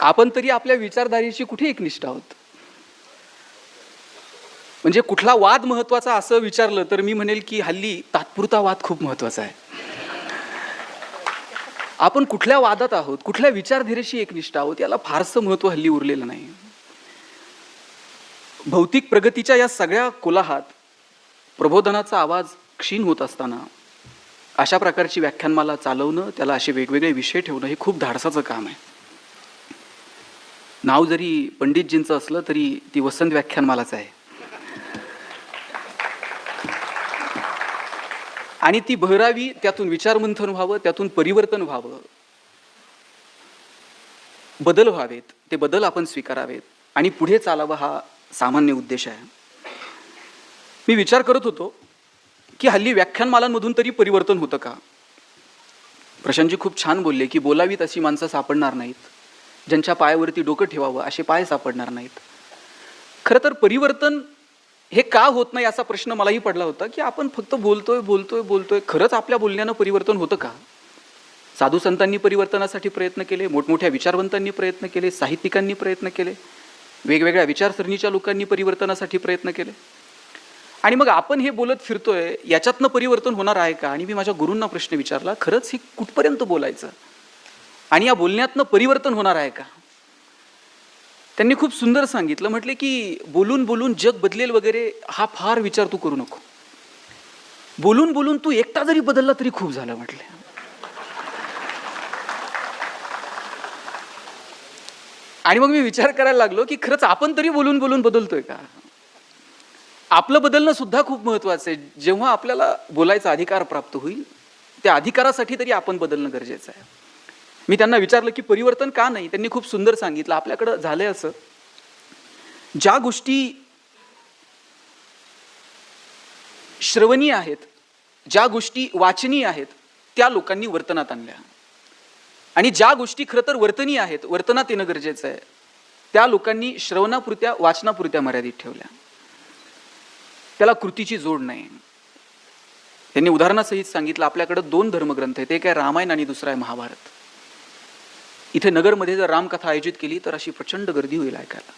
आपण तरी आपल्या विचारधारेशी कुठे एकनिष्ठ आहोत? म्हणजे कुठला वाद महत्त्वाचा असं विचारलं तर मी म्हणेल की हल्ली तात्पुरता वाद खूप महत्त्वाचा आहे. आपण कुठल्या वादात आहोत कुठल्या विचारधारेशी एकनिष्ठ आहोत याला फारसं महत्त्व हल्ली उरलेलं नाही. भौतिक प्रगतीच्या या सगळ्या कोलाहात प्रबोधनाचा आवाज क्षीण होत असताना अशा प्रकारची व्याख्यानमाला चालवणं त्याला असे वेगवेगळे विषय ठेवणं हे खूप धाडसाचं काम आहे. नाव जरी पंडितजींचं असलं तरी ती वसंत व्याख्यानमालाच आहे. आणि ती बहरावी त्यातून विचारमंथन व्हावं त्यातून परिवर्तन व्हावं. बदल व्हावेत ते बदल आपण स्वीकारावेत. आणि पुढे चालावं हा सामान्य उद्देश आहे. मी विचार करत होतो की हल्ली व्याख्यानमालांमधून तरी परिवर्तन होतं का? प्रशांतजी खूप छान बोलले की बोलावीत अशी माणसं सापडणार नाहीत. ज्यांच्या पायावरती डोकं ठेवावं असे पाय सापडणार नाहीत. खरं तर परिवर्तन हे का होत नाही असा प्रश्न मलाही पडला होता की आपण फक्त बोलतोय बोलतोय बोलतोय खरंच आपल्या बोलण्यानं परिवर्तन होतं का? साधू संतांनी परिवर्तनासाठी प्रयत्न केले मोठमोठ्या विचारवंतांनी प्रयत्न केले साहित्यिकांनी प्रयत्न केले वेगवेगळ्या विचारसरणीच्या लोकांनी परिवर्तनासाठी प्रयत्न केले. आणि मग आपण हे बोलत फिरतोय याच्यातनं परिवर्तन होणार आहे का? आणि मी माझ्या गुरूंना प्रश्न विचारला खरंच हे कुठपर्यंत बोलायचं? आणि या बोलण्यातनं परिवर्तन होणार आहे का? त्यांनी खूप सुंदर सांगितलं. म्हटले की बोलून बोलून जग बदलेल वगैरे हा फार विचार तू करू नको. बोलून बोलून तू एकटा जरी बदलला तरी खूप झालं म्हटले. आणि मग मी विचार करायला लागलो की खरंच आपण तरी बोलून बोलून बदलतोय का? आपलं बदलणं सुद्धा खूप महत्वाचं आहे. जेव्हा आपल्याला बोलायचा अधिकार प्राप्त होईल त्या अधिकारासाठी तरी आपण बदलणं गरजेचं आहे. मी त्यांना विचारलं की परिवर्तन का नाही? त्यांनी खूप सुंदर सांगितलं. आपल्याकडं झालंय असं. ज्या गोष्टी श्रवणीय आहेत ज्या गोष्टी वाचनीय आहेत त्या लोकांनी वर्तनात आणल्या. आणि ज्या गोष्टी खरं तर वर्तनीय आहेत वर्तनात येणं गरजेचं आहे त्या लोकांनी श्रवणापुरत्या वाचनापुरत्या मर्यादित ठेवल्या. त्याला कृतीची जोड नाही. त्यांनी उदाहरणासहित सांगितलं आपल्याकडं दोन धर्मग्रंथ आहेत. एक आहे रामायण आणि दुसरा आहे महाभारत. इथे नगरमध्ये जर रामकथा आयोजित केली तर अशी प्रचंड गर्दी होईल ऐकायला.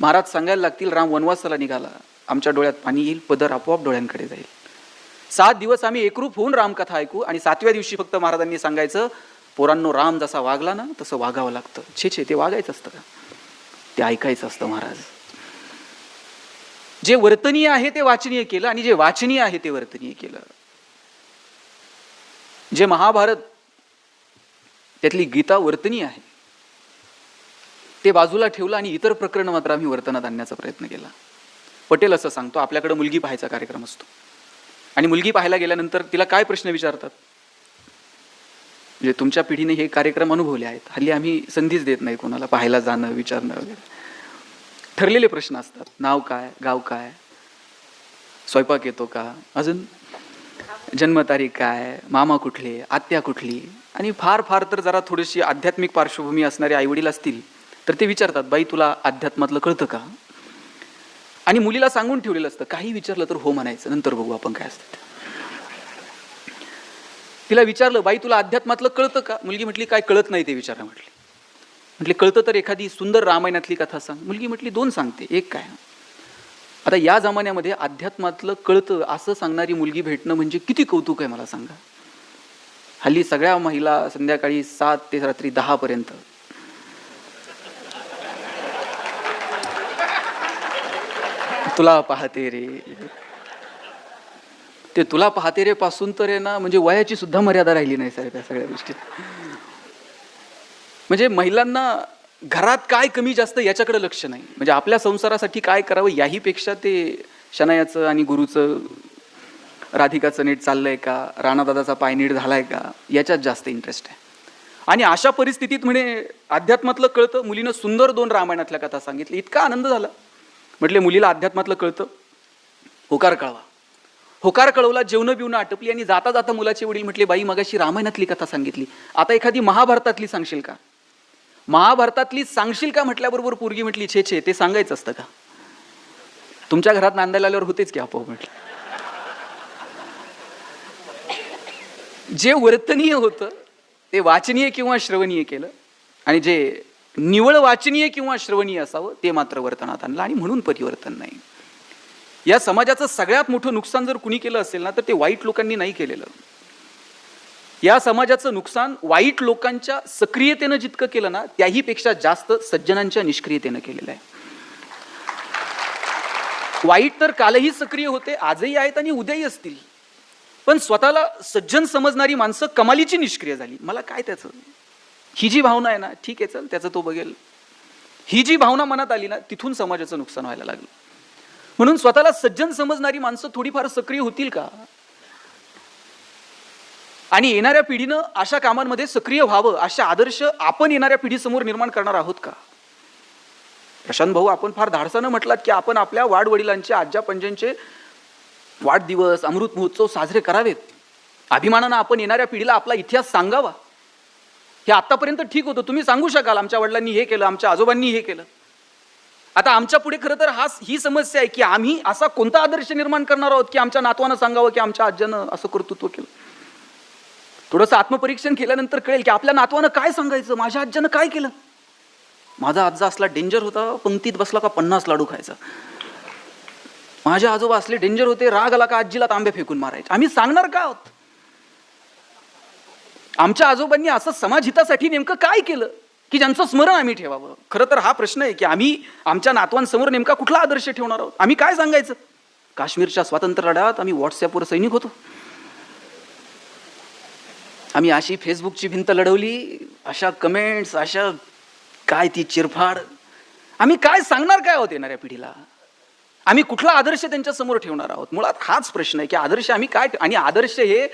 महाराज सांगायला लागतील राम वनवासाला निघाला. आमच्या डोळ्यात पाणी येईल पदर आपोआप डोळ्यांकडे जाईल. सात दिवस आम्ही एकरूप होऊन रामकथा ऐकू आणि सातव्या दिवशी फक्त महाराजांनी सांगायचं पोरांनो राम जसा वागला ना तसं वागावं लागतं. छे छे ते वागायचं असतं का? ते ऐकायचं असतं महाराज. जे वर्तनीय आहे ते वाचनीय केलं आणि जे वाचनीय आहे ते वर्तनीय केलं. जे महाभारत त्यातली गीता वर्तनी आहे. ते बाजूला ठेवलं आणि इतर प्रकरण मात्र आम्ही वर्तनात आणण्याचा प्रयत्न केला. पटेल असं सांगतो आपल्याकडे मुलगी पाहायचा कार्यक्रम असतो. आणि मुलगी पाहायला गेल्यानंतर तिला काय प्रश्न विचारतात? म्हणजे तुमच्या पिढीने हे कार्यक्रम अनुभवले आहेत. हल्ली आम्ही संधीच देत नाही कोणाला पाहायला जाणं विचारणं वगैरे. ठरलेले प्रश्न असतात. नाव काय गाव काय स्वयंपाक येतो का अजून? जन्मतारीख काय मामा कुठले आत्या कुठली? आणि फार फार तर जरा थोडीशी आध्यात्मिक पार्श्वभूमी असणारे आईवडील असतील तर ते विचारतात बाई तुला अध्यात्मातलं कळतं का? आणि मुलीला सांगून ठेवलेलं असतं काही विचारलं तर हो म्हणायचं नंतर बघू आपण काय असतं तिला विचारलं बाई तुला अध्यात्मातलं कळतं का? मुलगी म्हटली काय कळत नाही ते विचारा म्हटली. म्हटली कळतं तर एखादी सुंदर रामायणातली कथा सांग. मुलगी म्हटली दोन सांगते एक काय? आता या जमान्यामध्ये अध्यात्मातलं कळतं असं सांगणारी मुलगी भेटणं म्हणजे किती कौतुक आहे मला सांगा. हल्ली सगळ्या महिला संध्याकाळी सात ते रात्री दहा पर्यंत. तुला पाहते रे. ते तुला पाहते रे पासून तर आहे ना म्हणजे वयाची सुद्धा मर्यादा राहिली नाही साहेब या सगळ्या गोष्टीत. म्हणजे महिलांना घरात काय कमी जास्त याच्याकडे लक्ष नाही. म्हणजे आपल्या संसारासाठी काय करावं याहीपेक्षा ते शनायाचं आणि गुरुचं राधिकाचं नीट चाललंय का? राणादादाचा पाय नीट झालाय का? याच्यात जास्त इंटरेस्ट आहे. आणि अशा परिस्थितीत म्हणे अध्यात्मातलं कळतं. मुलीनं सुंदर दोन रामायणातल्या कथा सांगितली इतका आनंद झाला. म्हटले मुलीला अध्यात्मातलं कळतं. होकार कळवा. होकार कळवला जेवणं बिवणं आटपली आणि जाता जाता मुलाचे वडील म्हटले बाई मगाशी रामायणातली कथा सांगितली. आता एखादी महाभारतातली सांगशील का? महाभारतातली सांगशील का? म्हटल्याबरोबर पोरगी म्हटली छे छे ते सांगायचं असतं का? तुमच्या घरात नांदायला आल्यावर होतेच की आपोआप म्हटलं. जे वर्तनीय होतं ते वाचनीय किंवा श्रवणीय केलं. आणि जे निवळ वाचनीय किंवा श्रवणीय असावं ते मात्र वर्तनात आणलं आणि म्हणून परिवर्तन नाही. या समाजाचं सगळ्यात मोठं नुकसान जर कुणी केलं असेल ना तर ते वाईट लोकांनी नाही केलेलं. या समाजाचं नुकसान वाईट लोकांच्या सक्रियतेनं जितकं केलं ना त्याही पेक्षा जास्त सज्जनांच्या निष्क्रियतेनं केलेलं आहे. वाईट तर कालही सक्रिय होते आजही आहेत आणि उद्याही असतील. पण स्वतःला सज्जन समजणारी माणसं कमालीची निष्क्रिय झाली. मला काय त्याचं? ही जी भावना आहे ना ठीक आहे चल त्याचं तो बघेल. ही जी भावना मनात आली ना तिथून समाजाचं नुकसान व्हायला लागलं. म्हणून स्वतःला सज्जन समजणारी माणसं थोडीफार सक्रिय होतील का? आणि येणाऱ्या पिढीनं अशा कामांमध्ये सक्रिय व्हावं अशा आदर्श आपण येणाऱ्या पिढीसमोर निर्माण करणार आहोत का? प्रशांत भाऊ आपण फार धाडसानं म्हटलात की आपण आपल्या वाडवडिलांचे आज्या पंजांचे वाढदिवस अमृत महोत्सव साजरे करावेत. अभिमानानं आपण येणाऱ्या पिढीला आपला इतिहास सांगावा. हे आतापर्यंत ठीक होतं. तुम्ही सांगू शकाल आमच्या वडिलांनी हे केलं आमच्या आजोबांनी हे केलं. आता आमच्या पुढे खरं तर हा ही समस्या आहे की आम्ही असा कोणता आदर्श निर्माण करणार आहोत की आमच्या नातवानं सांगावं की आमच्या आज्यानं असं कर्तृत्व केलं? थोडंसं आत्मपरीक्षण केल्यानंतर कळेल की आपल्या नातवानं काय सांगायचं? माझ्या आज्यानं काय केलं? माझा आजा असला डेंजर होता पंक्तीत बसला का पन्नास लाडू खायचा? माझे आजोबा असले डेंजर होते राग आला का आजीला तांबे फेकून मारायचे? आम्ही सांगणार का आहोत? आमच्या आजोबांनी असं समाजहितासाठी नेमकं काय केलं की ज्यांचं स्मरण आम्ही ठेवावं? खरं तर हा प्रश्न आहे की आम्ही आमच्या नातवांसमोर नेमका कुठला आदर्श ठेवणार आहोत? आम्ही काय सांगायचं? काश्मीरच्या स्वातंत्र्य लढ्यात आम्ही व्हॉट्सअपवर सैनिक होतो. आम्ही अशी फेसबुकची भिंत लढवली अशा कमेंट्स अशा काय ती चिरफाड. आम्ही काय सांगणार काय होत येणाऱ्या पिढीला? आम्ही कुठला आदर्श त्यांच्यासमोर ठेवणार आहोत? मुळात हाच प्रश्न आहे की आदर्श आम्ही काय आणि आदर्श हे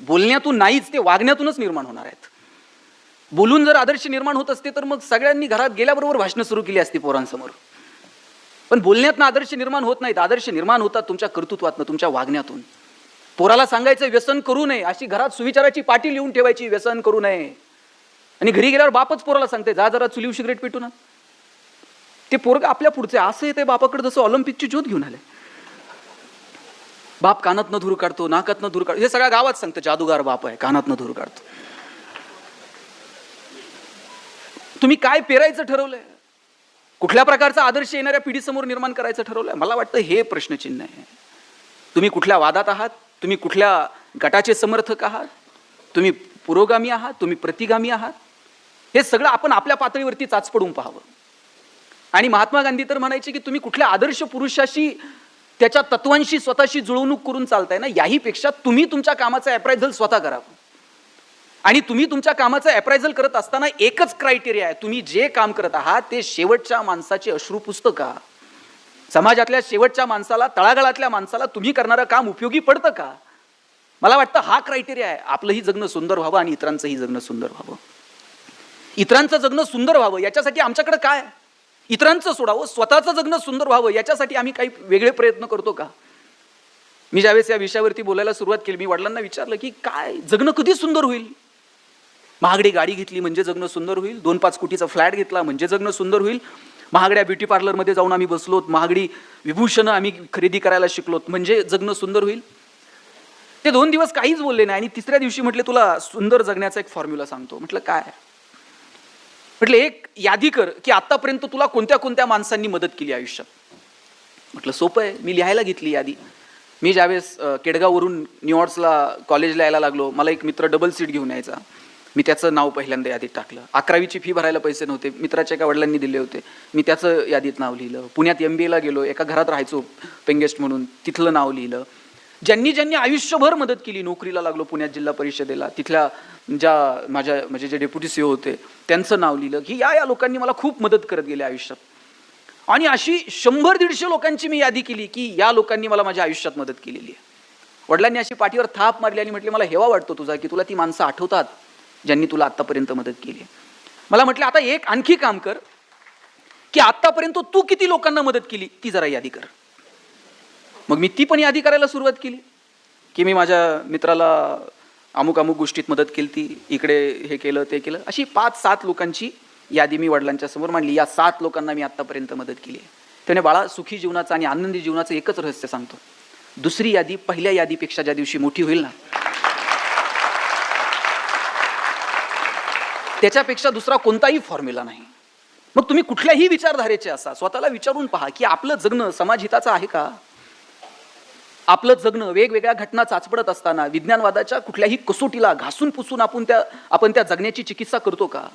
बोलण्यातून नाहीच ते वागण्यातूनच निर्माण होणार आहेत. बोलून जर आदर्श निर्माण होत असते तर मग सगळ्यांनी घरात गेल्याबरोबर भाषणं सुरू केली असती पोरांसमोर. पण बोलण्यातनं आदर्श निर्माण होत नाहीत. आदर्श निर्माण होतात तुमच्या कर्तृत्वातनं तुमच्या वागण्यातून. पोराला सांगायचं व्यसन करू नये. अशी घरात सुविचाराची पाटी लिहून ठेवायची व्यसन करू नये. आणि घरी गेल्यावर बापच पोराला सांगते जा जरा चुलीव सिगरेट पेटू ना. ते पोरग आपल्या पुढचे असं येते बापाकडे जसं ऑलिम्पिकची ज्योत घेऊन आले बाप कानातनं धूर काढतो नाकातनं धूर काढतो. हे सगळ्या गावात सांगतं जादूगार बाप आहे कानातनं धूर काढतो. तुम्ही काय पेरायचं ठरवलंय? कुठल्या प्रकारचा आदर्श येणाऱ्या पिढीसमोर निर्माण करायचं ठरवलंय? मला वाटतं हे प्रश्नचिन्ह आहे. तुम्ही कुठल्या वादात आहात? तुम्ही कुठल्या गटाचे समर्थक आहात? तुम्ही पुरोगामी आहात? तुम्ही प्रतिगामी आहात? हे सगळं आपण आपल्या पातळीवरती चाचपडून पाहावं. आणि महात्मा गांधी तर म्हणायचे की तुम्ही कुठल्या आदर्श पुरुषाशी त्याच्या तत्वांशी स्वतःशी जुळवणूक करून चालताय ना? याहीपेक्षा तुम्ही तुमच्या कामाचं अप्रायझल स्वतः करावं आणि तुम्ही तुमच्या कामाचं अप्रायझल करत असताना एकच क्रायटेरिया आहे. तुम्ही जे काम करत आहात ते शेवटच्या माणसाचे अश्रू पुस्तका का? समाजातल्या शेवटच्या माणसाला तळागाळातल्या माणसाला तुम्ही करणारं काम उपयोगी पडतं का? मला वाटतं हा क्रायटेरिया आहे. आपलंही जगणं सुंदर व्हावं आणि इतरांचंही जगणं सुंदर व्हावं. इतरांचं जगणं सुंदर व्हावं याच्यासाठी आमच्याकडे काय? आहे? इतरांचं सोडावं स्वतःचं जगणं सुंदर व्हावं याच्यासाठी आम्ही काही वेगळे प्रयत्न करतो का? मी ज्यावेळेस या विषयावरती बोलायला सुरुवात केली मी वडिलांना विचारलं की काय जगणं कधी सुंदर होईल? महागडी गाडी घेतली म्हणजे जगणं सुंदर होईल दोन पाच कोटीचा फ्लॅट घेतला म्हणजे जगणं सुंदर होईल महागड्या ब्युटी पार्लरमध्ये जाऊन आम्ही बसलोत महागडी विभूषणं आम्ही खरेदी करायला शिकलोत म्हणजे जगणं सुंदर होईल? ते दोन दिवस काहीच बोलले नाही आणि तिसऱ्या दिवशी म्हटले तुला सुंदर जगण्याचा एक फॉर्म्युला सांगतो. म्हटलं काय? म्हटलं एक यादी कर की आतापर्यंत तुला कोणत्या कोणत्या माणसांनी मदत केली आयुष्यात? म्हटलं सोपं आहे. मी लिहायला घेतली यादी. मी ज्यावेळेस केडगाववरून न्यूयॉर्क्सला कॉलेजला यायला लागलो मला एक मित्र डबल सीट घेऊन यायचा. मी त्याचं नाव पहिल्यांदा यादीत टाकलं. अकरावीची फी भरायला पैसे नव्हते. मित्राच्या एका वडिलांनी दिले होते. मी त्याचं यादीत नाव लिहिलं. पुण्यात एम बी एला गेलो. एका घरात राहायचो पेंगेस्ट म्हणून. तिथलं नाव लिहिलं. ज्यांनी ज्यांनी आयुष्यभर मदत केली नोकरीला लागलो पुण्यात जिल्हा परिषदेला. तिथल्या ज्या माझ्या म्हणजे जे डेप्युटी सीओ होते त्यांचं नाव लिहिलं की या या लोकांनी मला खूप मदत करत गेले आयुष्यात. आणि अशी शंभर दीडशे लोकांची मी यादी केली की या लोकांनी मला माझ्या आयुष्यात मदत केलेली आहे. वडिलांनी अशी पाठीवर थाप मारली आणि म्हटले मला हेवा वाटतो तुझा की तुला ती माणसं आठवतात ज्यांनी तुला आत्तापर्यंत मदत केली आहे. मला म्हटलं आता एक आणखी काम कर की आत्तापर्यंत तू किती लोकांना मदत केली ती जरा यादी कर. मग मी ती पण यादी करायला सुरुवात केली की मी माझ्या मित्राला अमुक अमुक गोष्टीत मदत केली ती इकडे हे केलं ते केलं. अशी पाच सात लोकांची यादी मी वडिलांच्या समोर मांडली. या सात लोकांना मी आत्तापर्यंत मदत केली आहे. त्याने बाळा सुखी जीवनाचं आणि आनंदी जीवनाचं एकच रहस्य सांगतो. दुसरी यादी पहिल्या यादीपेक्षा ज्या दिवशी मोठी होईल ना त्याच्यापेक्षा दुसरा कोणताही फॉर्म्युला नाही. मग तुम्ही कुठल्याही विचारधारेचे असा स्वतःला विचारून पहा की आपलं जगणं समाजहिताचं आहे का? आपलं जगणं वेगवेगळ्या घटना चाचपडत असताना विज्ञानवादाच्या कुठल्याही कसोटीला घासून पुसून आपण त्या आपण त्या जगण्याची चिकित्सा करतो का?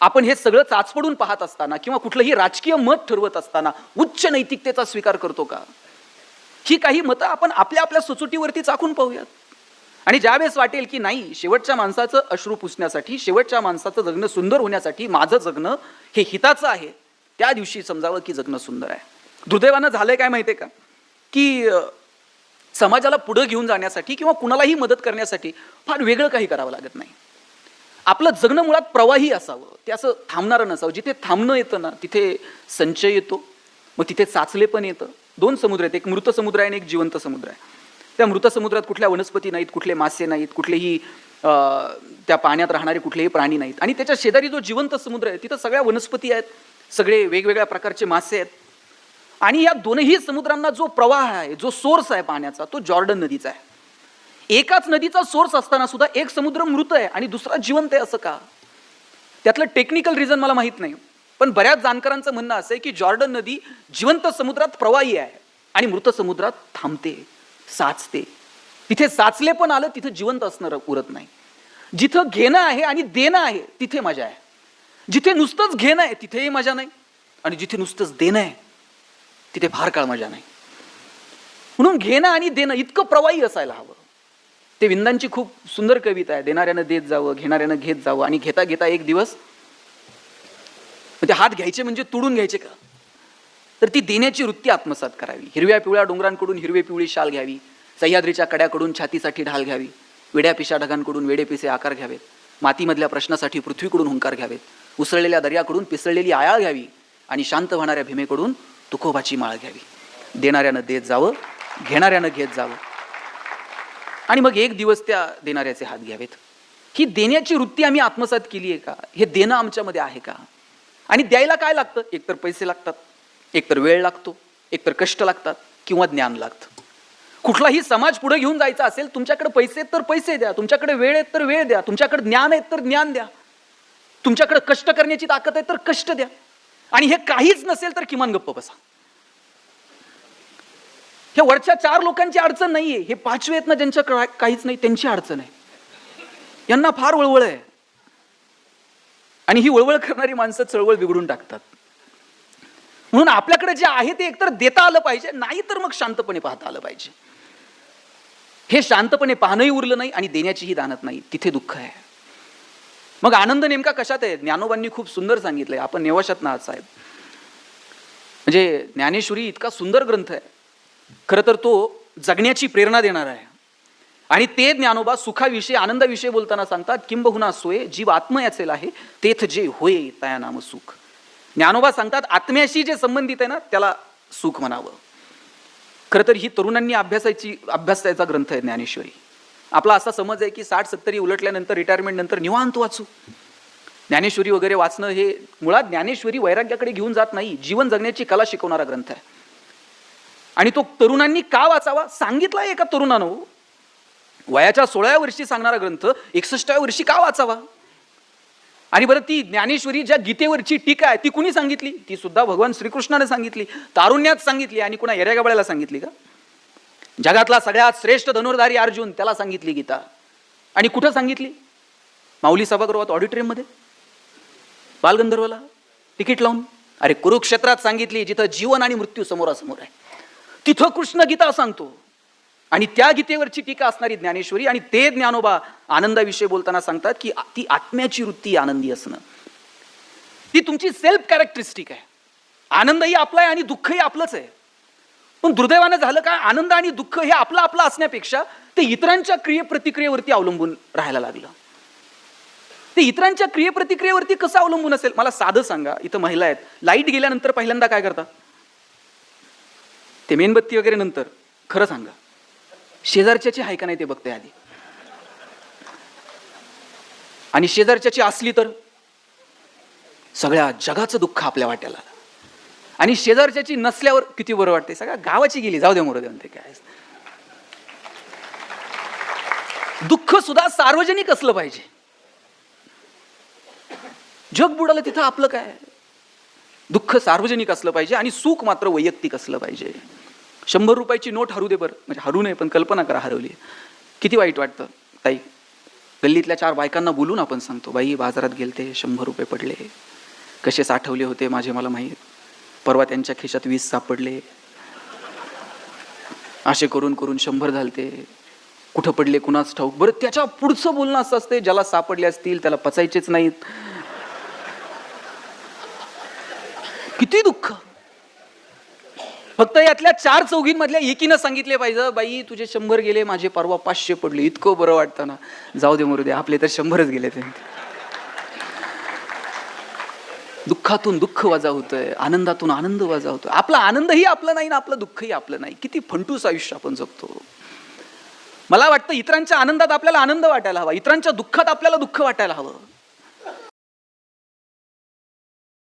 आपण हे सगळं चाचपडून पाहत असताना किंवा कुठलंही राजकीय मत ठरवत असताना उच्च नैतिकतेचा स्वीकार करतो का? ही काही मतं आपण आपल्या आपल्या सुचुटीवरती चाकून पाहूयात. आणि ज्यावेळेस वाटेल की नाही शेवटच्या माणसाचं अश्रू पुसण्यासाठी शेवटच्या माणसाचं जगणं सुंदर होण्यासाठी माझं जगणं हे हिताचं आहे त्या दिवशी समजावं की जगणं सुंदर आहे. दुर्दैवानं झालंय काय माहितीये का? की समाजाला पुढं घेऊन जाण्यासाठी किंवा कुणालाही मदत करण्यासाठी फार वेगळं काही करावं लागत नाही. आपलं जगणं मुळात प्रवाही असावं ते असं थांबणारं नसावं. जिथे थांबणं येतं ना तिथे संचय येतो मग तिथे चाचले पण येतं. दोन समुद्र आहेत एक मृत समुद्र आहे आणि एक जिवंत समुद्र आहे. त्या मृत समुद्रात कुठल्या वनस्पती नाहीत कुठले मासे नाहीत कुठलेही त्या पाण्यात राहणारे कुठलेही प्राणी नाहीत. आणि त्याच्या शेजारी जो जिवंत समुद्र आहे तिथं सगळ्या वनस्पती आहेत सगळे वेगवेगळ्या प्रकारचे मासे आहेत. आणि या दोनही समुद्रांना जो प्रवाह आहे जो सोर्स आहे पाण्याचा तो जॉर्डन नदीचा आहे. एकाच नदीचा सोर्स असताना सुद्धा एक समुद्र मृत आहे आणि दुसरा जिवंत आहे असं का? त्यातलं टेक्निकल रिझन मला माहीत नाही. पण बऱ्याच जाणकारांचं म्हणणं असं आहे की जॉर्डन नदी जिवंत समुद्रात प्रवाही आहे आणि मृत समुद्रात थांबते साचते. तिथे साचले पण आलं तिथं जिवंत असणं उरत नाही. जिथं घेणं आहे आणि देणं आहे तिथे मजा आहे. जिथे नुसतंच घेणं आहे तिथेही मजा नाही. आणि जिथे नुसतंच देणं आहे तिथे फार काळ मजा नाही. म्हणून घेणं आणि देणं इतकं प्रवाही असायला हवं. ते विंदांची खूप सुंदर कविता आहे देणाऱ्यानं देत जावं घेणाऱ्यानं घेत जावं आणि घेता घेता एक दिवस म्हणजे ते हात घ्यायचे म्हणजे तुडून घ्यायचे का? तर ती देण्याची वृत्ती आत्मसात करावी. हिरव्या पिवळ्या डोंगरांकडून हिरवे पिवळी शाल घ्यावी सह्याद्रीच्या कड्याकडून छातीसाठी ढाल घ्यावी वेड्या पिशा ढगांकडून वेडे पिसे आकार घ्यावेत मातीमधल्या प्रश्नासाठी पृथ्वीकडून हुंकार घ्यावेत उसळलेल्या दर्याकडून पिसळलेली आयाळ घ्यावी आणि शांत होणाऱ्या भीमेकडून तुकोबाची माळ घ्यावी. देणाऱ्यानं देत जावं घेणाऱ्यानं घेत जावं. आणि मग एक दिवस त्या देणाऱ्याचे हात घ्यावेत. ही देण्याची वृत्ती आम्ही आत्मसात केली आहे का? हे देणं आमच्यामध्ये आहे का? आणि द्यायला काय लागतं? एकतर पैसे लागतात एकतर वेळ लागतो एकतर कष्ट लागतात किंवा ज्ञान लागतं. कुठलाही समाज पुढे घेऊन जायचा असेल तुमच्याकडे पैसे आहेत तर पैसे द्या तुमच्याकडे वेळ आहेत तर वेळ द्या तुमच्याकडे ज्ञान आहेत तर ज्ञान द्या. तुमच्याकडे कष्ट करण्याची ताकद आहे तर कष्ट द्या. आणि हे काहीच नसेल तर किमान गप्प बसा. हे वरच्या चार लोकांची अडचण नाहीये. हे पाचवे आहेत ना ज्यांच्या काहीच नाही त्यांची अडचण आहे. यांना फार वळवळ आहे. आणि ही वळवळ करणारी माणसं चळवळ बिघडून टाकतात. म्हणून आपल्याकडे जे आहे ते एकतर देता आलं पाहिजे नाही तर मग शांतपणे पाहता आलं पाहिजे. हे शांतपणे पाहणंही उरलं नाही आणि देण्याचीही दानत नाही. तिथे दुःख आहे. मग आनंद नेमका कशात आहे? ज्ञानोबांनी खूप सुंदर सांगितलंय. आपण नेवशात ना आहात साहेब. म्हणजे ज्ञानेश्वरी इतका सुंदर ग्रंथ आहे. खरं तर तो जगण्याची प्रेरणा देणार आहे. आणि ते ज्ञानोबा सुखाविषयी आनंदाविषयी बोलताना सांगतात किंबहुना सोय जीव आत्मयाचेल आहे तेथ जे होय तया नाम सुख. ज्ञानोबा सांगतात आत्म्याशी जे संबंधित आहे ना त्याला सुख म्हणावं. खरं तर ही तरुणांनी अभ्यासाची अभ्यासाचा ग्रंथ आहे ज्ञानेश्वरी. आपला असा समज आहे की साठ सत्तरी उलटल्यानंतर रिटायरमेंट नंतर निवांत वाचू. ज्ञानेश्वरी वगैरे वाचणं हे मुळात ज्ञानेश्वरी वैराग्याकडे घेऊन जात नाही जीवन जगण्याची कला शिकवणारा ग्रंथ आहे. आणि तो तरुणांनी का वाचावा? सांगितला एका तरुणानं हो. वयाच्या सोळाव्या वर्षी सांगणारा ग्रंथ एकसष्टाव्या वर्षी का वाचावा? आणि बरं ती ज्ञानेश्वरी ज्या गीतेवरची टीका आहे ती कुणी सांगितली? ती सुद्धा भगवान श्रीकृष्णाने सांगितली तारुण्यात सांगितली आणि कुणा येऱ्यागाबळ्याला सांगितली का? जगातला सगळ्यात श्रेष्ठ धनुर्धारी अर्जुन त्याला सांगितली गीता. आणि कुठं सांगितली? माऊली सभागृहात ऑडिटोरियममध्ये. बालगंधर्वला तिकीट लावून. अरे कुरुक्षेत्रात सांगितली जिथं जीवन आणि मृत्यू समोरासमोर आहे. तिथं कृष्ण गीता सांगतो. आणि त्या गीतेवरची टीका असणारी ज्ञानेश्वरी आणि ते ज्ञानोबा आनंदाविषयी बोलताना सांगतात की ती आत्म्याची वृत्ती आनंदी असणं. ती तुमची सेल्फ कॅरेक्टरिस्टिक आहे. आनंदही आपला आहे आणि दुःखही आपलंच आहे. पण दुर्दैवानं झालं काय? आनंद आणि दुःख हे आपलं आपलं असण्यापेक्षा ते इतरांच्या क्रिये प्रतिक्रियेवरती अवलंबून राहायला लागलं. ते इतरांच्या क्रिये प्रतिक्रियेवरती कसं अवलंबून असेल? मला साधं सांगा. इथं महिला आहेत. लाइट गेल्यानंतर पहिल्यांदा काय करतात ते मेणबत्ती वगैरे नंतर. खरं सांगा. शेजारच्याची आहे का नाही ते बघते आधी? आणि शेजारच्याची असली तर? सगळ्या जगाचं दुःख आपल्या वाट्याला आणि शेजारच्याची नसल्यावर किती बरं वाटते सगळ्या गावाची गेली. जाऊ दे मोर ते काय? दुःख सुद्धा सार्वजनिक असलं पाहिजे. जग बुडालं तिथं आपलं काय? दुःख सार्वजनिक असलं पाहिजे आणि सुख मात्र वैयक्तिक असलं पाहिजे. शंभर रुपयाची नोट हरू दे बरं. म्हणजे हरू नये पण कल्पना करा हरवली. किती वाईट वाटतं? ताई गल्लीतल्या चार बायकांना बोलून आपण सांगतो बाई बाजारात गेलते शंभर रुपये पडले. कसे साठवले होते माझे मला माहीत. परवा त्यांच्या खिशात वीस सापडले. असे करून करून शंभर झालते. कुठं पडले कुणाच ठाऊक? बरं त्याच्या पुढचं बोलणं असं असते ज्याला सापडले असतील त्याला पचायचेच नाहीत. किती दुःख. फक्त यातल्या चार चौघींमधल्या एकीनं सांगितले पाहिजे बाई तुझे शंभर गेले माझे परवा पाचशे पडले. इतकं बरं वाटतं ना. जाऊ दे मरू दे आपले तर शंभरच गेले ते दुःखातून दुःख वजा होतंय आनंदातून आनंद वजा होतोय. आपला आनंदही आपला नाही ना आपलं दुःखही आपलं नाही. किती फंटूस आयुष्य आपण जगतो. मला वाटतं इतरांच्या आनंदात आपल्याला आनंद वाटायला हवा. इतरांच्या दुःखात आपल्याला दुःख वाटायला हवं.